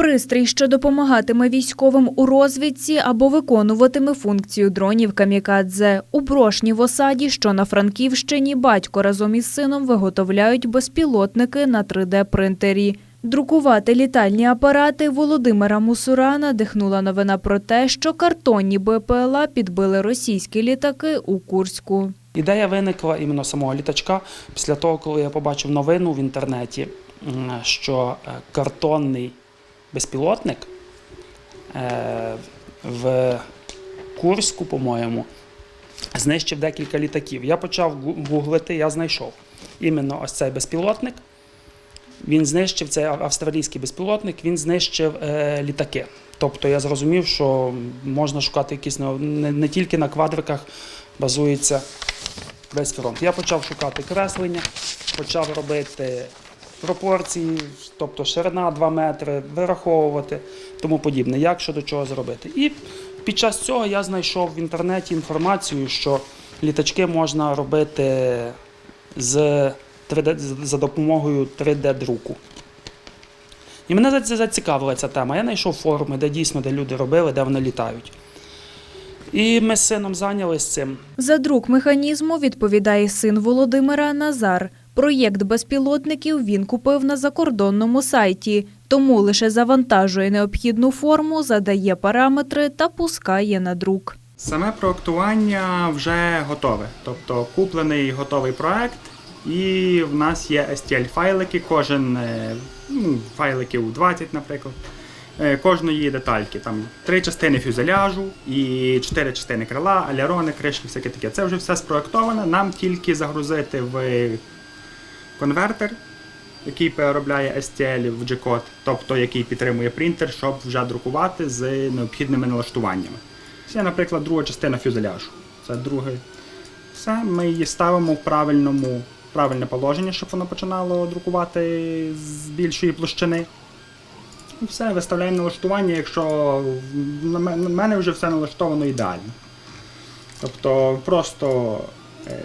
Пристрій, що допомагатиме військовим у розвідці або виконуватиме функцію дронів камікадзе. У брошні в осаді, що на Франківщині, батько разом із сином виготовляють безпілотники на 3D-принтері. Друкувати літальні апарати Володимира Мусура надихнула новина про те, що картонні БПЛА підбили російські літаки у Курську. Ідея виникла іменно самого літачка після того, коли я побачив новину в інтернеті, що е, картонний безпілотник е, в Курську, по-моєму, знищив декілька літаків. Я почав гуглити, я знайшов іменно ось цей безпілотник. Він знищив цей австралійський безпілотник, він знищив е, літаки. Тобто я зрозумів, що можна шукати якісь не, не, не тільки на квадриках базується весь фронт. Я почав шукати креслення, почав робити пропорції, тобто ширина 2 метри, вираховувати, тому подібне, як що до чого зробити. І під час цього я знайшов в інтернеті інформацію, що літачки можна робити з 3D, за допомогою 3D-друку. І мене зацікавила ця тема. Я знайшов форуми, де дійсно де люди робили, де вони літають. І ми з сином зайнялися цим. За друк механізму відповідає син Володимира Назар. Проєкт безпілотників він купив на закордонному сайті, тому лише завантажує необхідну форму, задає параметри та пускає на друк. Саме проектування вже готове. Тобто куплений готовий проект, і в нас є STL-файлики, кожен е, ну, файликів 20, наприклад. Е, Кожної детальки. Там три частини фюзеляжу і чотири частини крила, алярони, кришки, всяке таке. Це вже все спроектоване. Нам тільки загрузити в конвертер, який переробляє STL в G-код, тобто який підтримує принтер, щоб вже друкувати з необхідними налаштуваннями. Це, наприклад, друга частина фюзеляжу. Це друге. Все, ми її ставимо в правильному, правильне положення, щоб воно починало друкувати з більшої площини. І все, виставляємо налаштування, якщо на мене вже все налаштовано ідеально. Тобто просто е,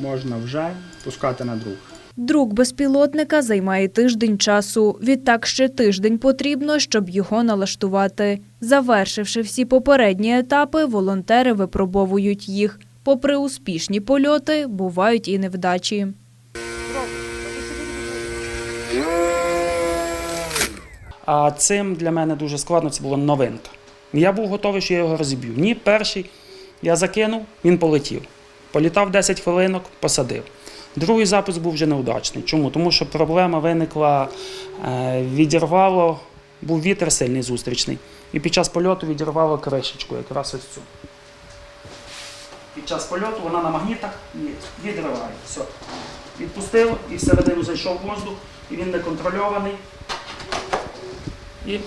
можна вже пускати на друк. Друк безпілотника займає тиждень часу. Відтак ще тиждень потрібно, щоб його налаштувати. Завершивши всі попередні етапи, волонтери випробовують їх. Попри успішні польоти, бувають і невдачі. А цим для мене дуже складно, це була новинка. Я був готовий, що я його розіб'ю. Ні, перший я закинув, він полетів. Політав 10 хвилинок, посадив. Другий запуск був вже неудачний. Чому? Тому що проблема виникла, е, відірвало, був вітер сильний зустрічний. І під час польоту відірвало кришечку, якраз ось цю. Під час польоту вона на магнітах відриває. Все. Відпустив і всередину зайшов воздух, і він неконтрольований і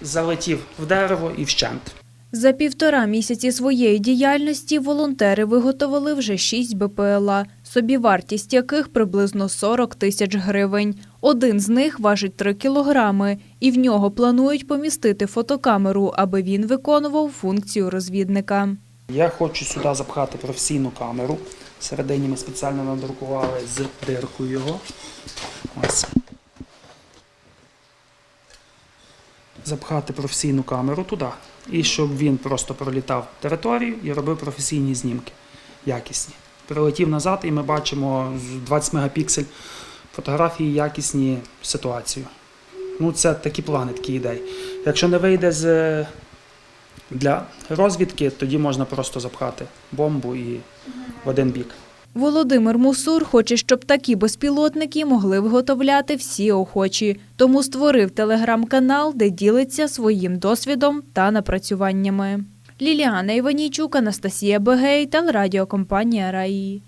залетів в дерево і вщент. За півтора місяці своєї діяльності волонтери виготовили вже шість БПЛА, собівартість яких приблизно 40 тисяч гривень. Один з них важить 3 кілограми, і в нього планують помістити фотокамеру, аби він виконував функцію розвідника. Я хочу сюди запхати професійну камеру. Всередині ми спеціально надрукували з диркою його. Ось. Запхати професійну камеру туди. І щоб він просто пролітав територію і робив професійні знімки. Якісні. Прилетів назад, і ми бачимо 20 мегапіксель фотографії якісні ситуацію. Ну, це такі плани, такі ідеї. Якщо не вийде з для розвідки, тоді можна просто запхати бомбу і в один бік. Володимир Мусур хоче, щоб такі безпілотники могли виготовляти всі охочі, тому створив телеграм-канал, де ділиться своїм досвідом та напрацюваннями. Ліліана Іванійчук, Анастасія Бегей, телерадіокомпанія Раї.